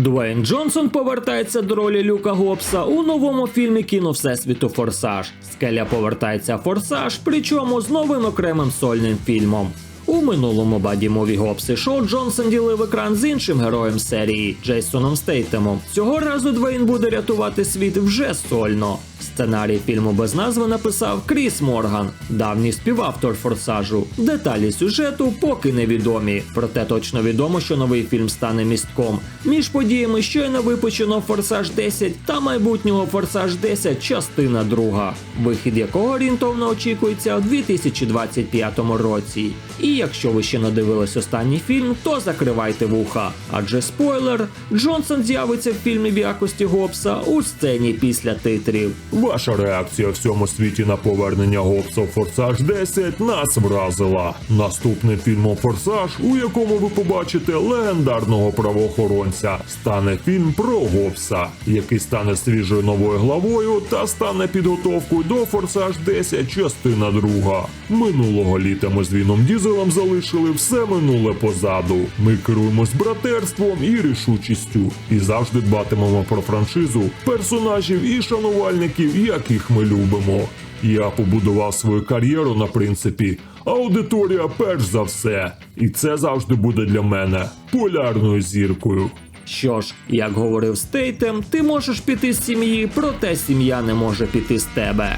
Дуейн Джонсон повертається до ролі Люка Гобса у новому фільмі кіно Всесвіту Форсаж. Скеля повертається Форсаж, причому з новим окремим сольним фільмом. У минулому баді мові Гобси Шоу Джонсон ділив екран з іншим героєм серії Джейсоном Стейтемом. Цього разу Двейн буде рятувати світ вже сольно. Сценарій фільму без назви написав Кріс Морган, давній співавтор форсажу. Деталі сюжету поки невідомі. Проте точно відомо, що новий фільм стане містком між подіями щойно випущеного Форсаж 10 та майбутнього Форсаж 10 частина друга, вихід якого орієнтовно очікується у 2025 році. І якщо ви ще не дивились останній фільм, то закривайте вуха. Адже спойлер, Джонсон з'явиться в фільмі в якості Гобса у сцені після титрів. Ваша реакція в цьому світі на повернення Гобса в Форсаж 10 нас вразила. Наступним фільмом Форсаж, у якому ви побачите легендарного правоохоронця, стане фільм про Гобса, який стане свіжою новою главою та стане підготовкою до Форсаж 10 частина друга. Минулого літа ми з Віном Дізелем залишили все минуле позаду. Ми керуємось братерством і рішучістю, і завжди дбатимемо про франшизу, персонажів і шанувальників, яких ми любимо. Я побудував свою кар'єру на принципі аудиторія перш за все, і це завжди буде для мене полярною зіркою. Що ж, як говорив Стейтем, ти можеш піти з сім'ї, проте сім'я не може піти з тебе.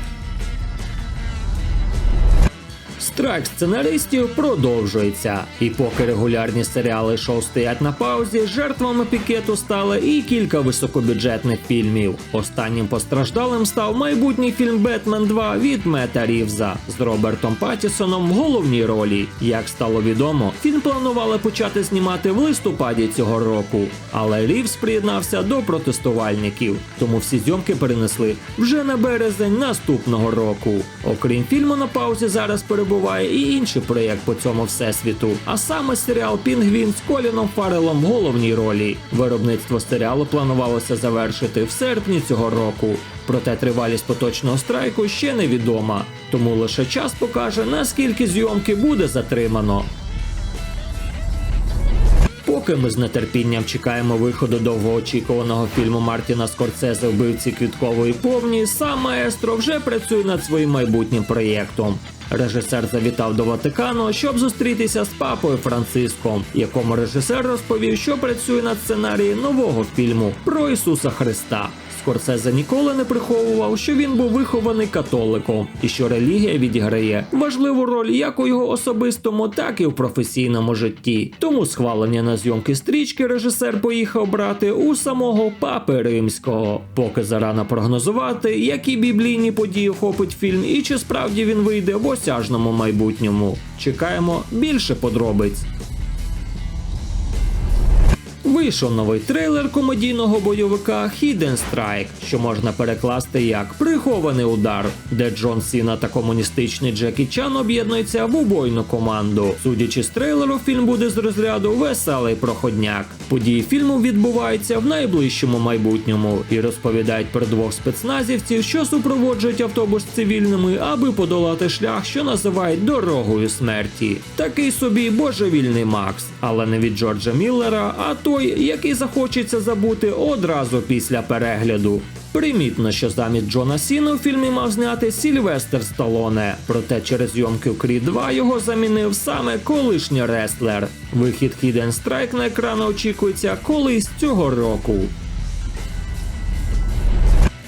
Страйк сценаристів продовжується, і поки регулярні серіали шоу стоять на паузі, жертвами пікету стали і кілька високобюджетних фільмів. Останнім постраждалим став майбутній фільм Бетмен 2 від Мета Рівза з Робертом Паттісоном в головній ролі. Як стало відомо, фільм планували почати знімати в листопаді цього року, але Рівз приєднався до протестувальників, тому всі зйомки перенесли вже на березень наступного року. Окрім фільму на паузі зараз перебуває і інший проєкт по цьому всесвіту, а саме серіал Пінгвін з Коліном Фарелом в головній ролі. Виробництво серіалу планувалося завершити в серпні цього року. Проте тривалість поточного страйку ще невідома, тому лише час покаже наскільки зйомки буде затримано. Поки ми з нетерпінням чекаємо виходу довгоочікуваного фільму Мартіна Скорцезе Вбивці квіткової повні, сам маестро вже працює над своїм майбутнім проєктом. Режисер завітав до Ватикану, щоб зустрітися з папою Франциском, якому режисер розповів, що працює над сценарієм нового фільму про Ісуса Христа. Скорсезе ніколи не приховував, що він був вихований католиком, і що релігія відіграє важливу роль як у його особистому, так і в професійному житті. Тому схвалення на зйомки стрічки режисер поїхав брати у самого папи римського. Поки зарано прогнозувати, які біблійні події охопить фільм і чи справді він вийде в осяжному майбутньому. Чекаємо більше подробиць. Вийшов новий трейлер комедійного бойовика Hidden Strike, що можна перекласти як прихований удар, де Джон Сіна та комуністичний Джекі Чан об'єднуються в убойну команду. Судячи з трейлеру, фільм буде з розряду веселий проходняк. Події фільму відбуваються в найближчому майбутньому і розповідають про двох спецназівців, що супроводжують автобус з цивільними, аби подолати шлях, що називають дорогою смерті. Такий собі божевільний Макс, але не від Джорджа Міллера, а той, який захочеться забути одразу після перегляду. Примітно, що замість Джона Сіна у фільмі мав зняти Сільвестер Сталоне, проте через зйомки в Крід 2 його замінив саме колишній рестлер. Вихід Hidden Strike на екрани очікується колись цього року.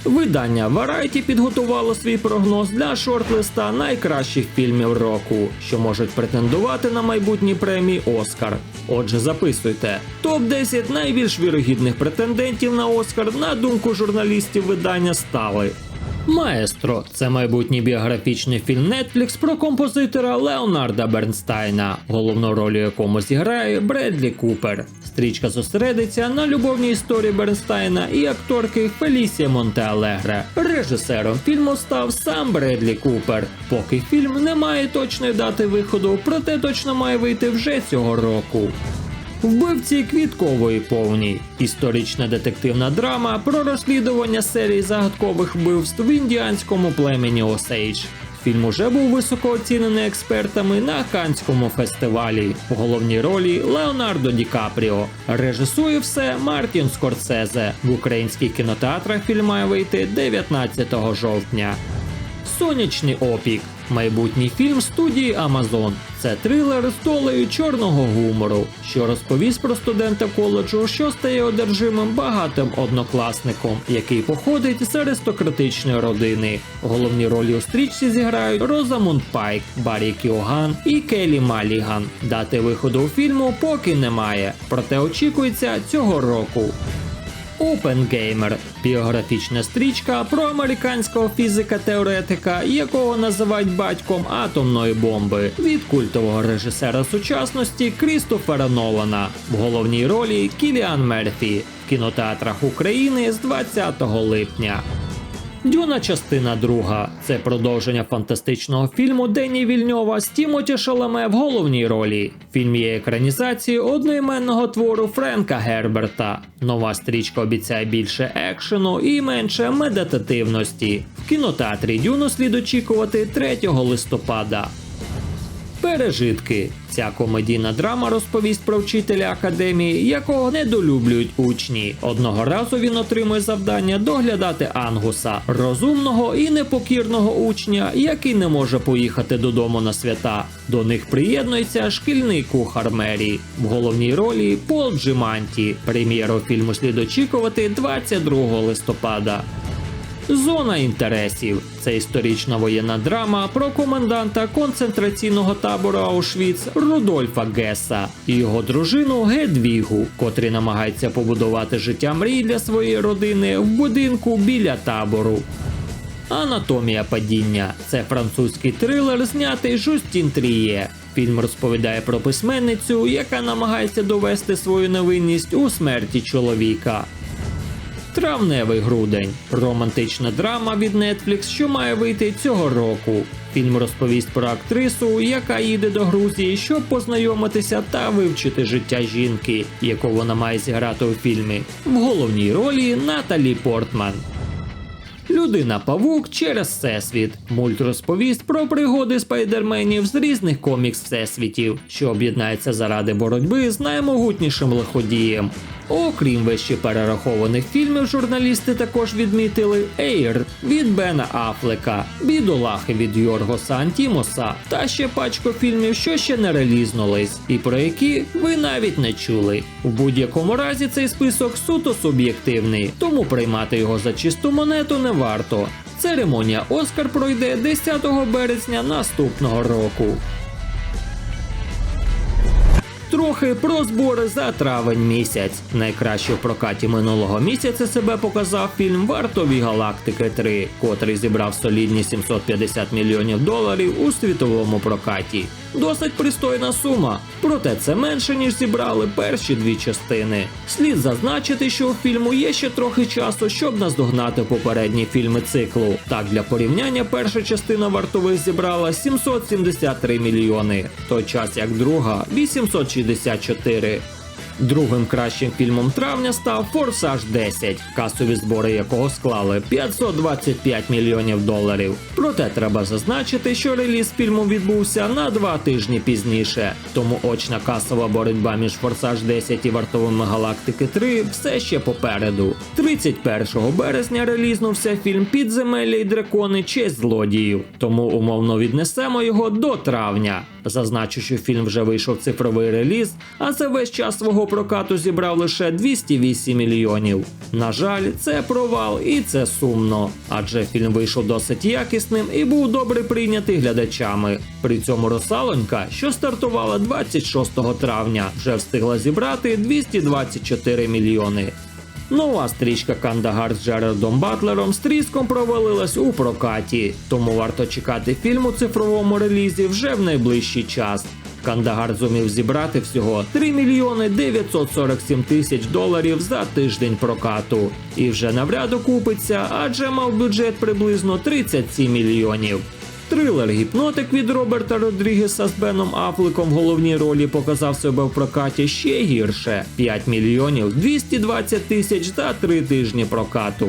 Видання Variety підготувало свій прогноз для шорт-листа найкращих фільмів року, що можуть претендувати на майбутні премії Оскар. Отже, записуйте топ 10 найбільш вірогідних претендентів на Оскар на думку журналістів видання стали. Маестро це майбутній біографічний фільм Netflix про композитора Леонарда Бернстайна, головну роль у якому зіграє Бредлі Купер. Стрічка зосередиться на любовній історії Бернстайна і акторки Фелісія Монтеалегре. Режисером фільму став сам Бредлі Купер. Поки фільм не має точної дати виходу, проте точно має вийти вже цього року. Вбивці квіткової повні. Історична детективна драма про розслідування серії загадкових вбивств в індіанському племені Осейдж. Фільм уже був високо оцінений експертами на Канському фестивалі. У головній ролі Леонардо Ді Капріо. Режисує все Мартін Скорсезе. В українських кінотеатрах фільм має вийти 19 жовтня. Сонячний опік. Майбутній фільм студії Amazon. Це трилер з долею чорного гумору, що розповість про студента коледжу, що стає одержимим багатим однокласником, який походить з аристократичної родини. Головні ролі у стрічці зіграють Розамунд Пайк, Баррі Кіоган і Келі Маліган. Дати виходу у фільму поки немає, проте очікується цього року. Опенгеймер біографічна стрічка про американського фізика-теоретика, якого називають батьком атомної бомби, від культового режисера сучасності Крістофера Нолана в головній ролі Кіліан Мерфі в кінотеатрах України з 20 липня. Дюна частина друга. Це продовження фантастичного фільму Дені Вільньова з Тімоті Шаламе в головній ролі. Фільм є екранізацією одноіменного твору Френка Герберта. Нова стрічка обіцяє більше екшену і менше медитативності. В кінотеатрі Дюну слід очікувати 3 листопада. Пережитки. Ця комедійна драма розповість про вчителя академії, якого недолюблюють учні. Одного разу він отримує завдання доглядати Ангуса, розумного і непокірного учня, який не може поїхати додому на свята. До них приєднується шкільний кухар Мері. В головній ролі Пол Джиманті. Прем'єру фільму слід очікувати 22 листопада. Зона інтересів це історична воєнна драма про коменданта концентраційного табору Аушвіц Рудольфа Геса і його дружину Гедвігу, котрі намагаються побудувати життя мрій для своєї родини в будинку біля табору. Анатомія падіння це французький трилер, знятий Жустін Тріє. Фільм розповідає про письменницю, яка намагається довести свою невинність у смерті чоловіка. Травневий грудень романтична драма від Netflix, що має вийти цього року. Фільм розповість про актрису, яка їде до Грузії, щоб познайомитися та вивчити життя жінки, яку вона має зіграти у фільмі. В головній ролі Наталі Портман. Людина Павук через всесвіт. Мульт розповість про пригоди спайдерменів з різних комікс всесвітів, що об'єднаються заради боротьби з наймогутнішим лиходієм. Окрім вище перерахованих фільмів, журналісти також відмітили Ейр від Бена Афлека, Бідолахи від Йоргоса Антімоса та ще пачку фільмів, що ще не релізнулись, і про які ви навіть не чули. В будь-якому разі цей список суто суб'єктивний, тому приймати його за чисту монету не варто. Церемонія Оскар пройде 10 березня наступного року. Трохи про збори за травень місяць. Найкраще в прокаті минулого місяця себе показав фільм Вартові галактики 3, котрий зібрав солідні 750 мільйонів доларів у світовому прокаті. Досить пристойна сума, проте це менше ніж зібрали перші дві частини. Слід зазначити, що у фільму є ще трохи часу, щоб наздогнати попередні фільми циклу. Так, для порівняння, перша частина вартових зібрала 773 мільйони, в той час як друга 864. Другим кращим фільмом травня став Форсаж 10, касові збори якого склали 525 мільйонів доларів. Проте треба зазначити, що реліз фільму відбувся на два тижні пізніше. Тому очна касова боротьба між Форсаж 10 і вартовими Галактики 3 все ще попереду. 31 березня релізнувся фільм Підземелля і дракони честь злодіїв. Тому умовно віднесемо його до травня. Зазначу, що фільм вже вийшов цифровий реліз, а за весь час свого прокату зібрав лише 208 мільйонів. На жаль, це провал і це сумно, адже фільм вийшов досить якісним і був добре прийнятий глядачами. При цьому Росалонька, що стартувала 26 травня, вже встигла зібрати 224 мільйони. Нова стрічка Кандагар з Джерардом Батлером з тріском провалилась у прокаті, тому варто чекати фільм у цифровому релізі вже в найближчий час. Кандагар зумів зібрати всього 3 мільйони 947 тисяч доларів за тиждень прокату. І вже навряд окупиться, адже мав бюджет приблизно 37 мільйонів. Трилер Гіпнотик від Роберта Родрігеса з Беном Афлеком в головній ролі показав себе в прокаті ще гірше 5 мільйонів 220 тисяч за три тижні прокату.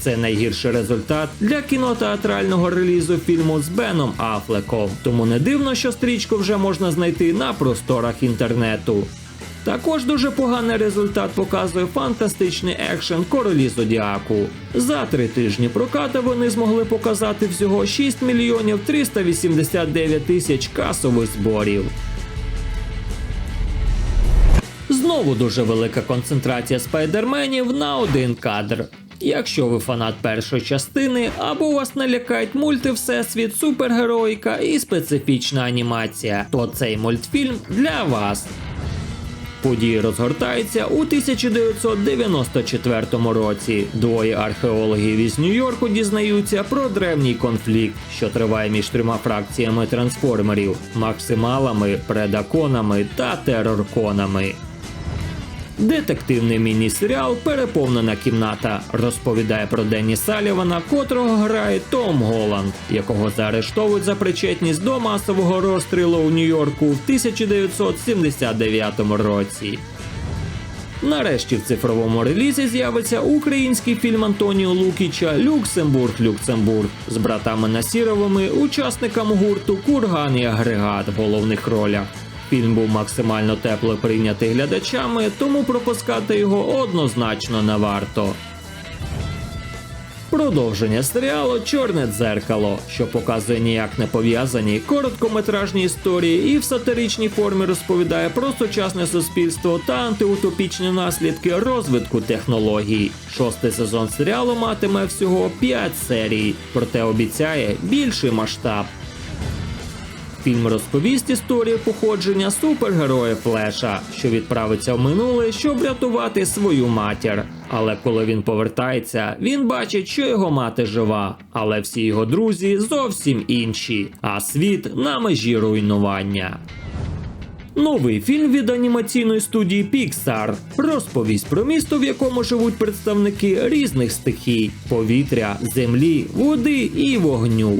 Це найгірший результат для кінотеатрального релізу фільму з Беном Афлеком. Тому не дивно, що стрічку вже можна знайти на просторах інтернету. Також дуже поганий результат показує фантастичний екшен Королі Зодіаку. За три тижні проката вони змогли показати всього 6 мільйонів 389 тисяч касових зборів. Знову дуже велика концентрація спайдерменів на один кадр. Якщо ви фанат першої частини, або вас не лякають мульти Всесвіт, супергероїка і специфічна анімація, то цей мультфільм для вас. Події розгортаються у 1994 році. Двоє археологів із Нью-Йорку дізнаються про древній конфлікт, що триває між трьома фракціями трансформерів: максималами, предаконами та терорконами. Детективний міні-серіал Переповнена кімната розповідає про Денні Салівана, котрого грає Том Голланд, якого заарештовують за причетність до масового розстрілу у Нью-Йорку в 1979 році. Нарешті в цифровому релізі з'явиться український фільм Антоніо Лукіча Люксембург Люксембург з братами Насіровими, учасниками гурту Курган і Агрегат в головних ролях. Фільм був максимально тепло прийнятий глядачами, тому пропускати його однозначно не варто. Продовження серіалу Чорне дзеркало, що показує ніяк не пов'язані короткометражні історії і в сатиричній формі розповідає про сучасне суспільство та антиутопічні наслідки розвитку технологій. Шостий сезон серіалу матиме всього 5 серій, проте обіцяє більший масштаб. Фільм розповість історію походження супергероя Флеша, що відправиться в минуле, щоб рятувати свою матір. Але коли він повертається, він бачить, що його мати жива, але всі його друзі зовсім інші, а світ на межі руйнування. Новий фільм від анімаційної студії Pixar розповість про місто, в якому живуть представники різних стихій: повітря, землі, води і вогню.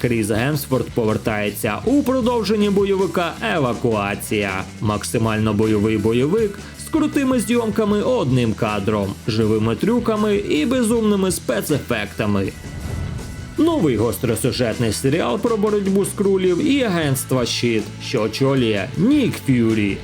Кріс Гемсфорд повертається у продовженні бойовика Евакуація. Максимально бойовий бойовик з крутими зйомками одним кадром, живими трюками і безумними спецефектами. Новий гостросюжетний серіал про боротьбу з крулів і агентства Щит, що очолює Нік Ф'юрі.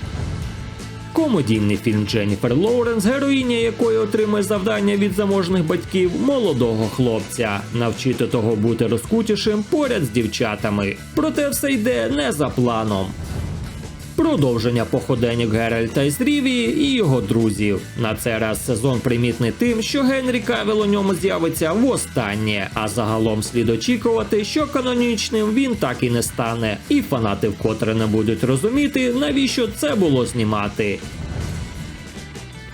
Комедійний фільм Дженніфер Лоуренс, героїня якої отримує завдання від заможних батьків молодого хлопця, навчити того бути розкутішим поряд з дівчатами. Проте все йде не за планом. Продовження походеньок Геральта із Рівії і його друзів. На цей раз сезон примітний тим, що Генрі Кавіл у ньому з'явиться востаннє, а загалом слід очікувати, що канонічним він так і не стане, і фанати вкотре не будуть розуміти, навіщо це було знімати.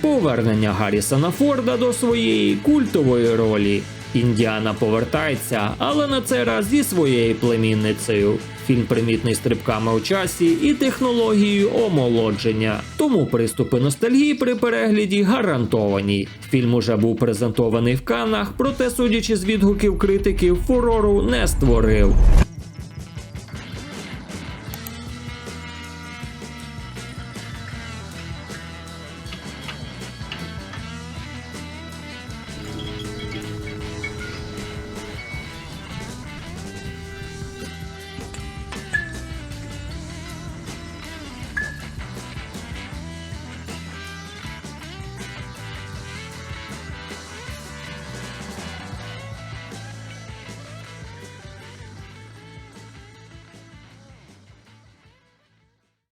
Повернення Гаррісона Форда до своєї культової ролі. Індіана повертається, але на цей раз зі своєю племінницею. Фільм примітний стрибками у часі і технологією омолодження. Тому приступи ностальгії при перегляді гарантовані. Фільм уже був презентований в Каннах, проте, судячи з відгуків критиків, фурору не створив.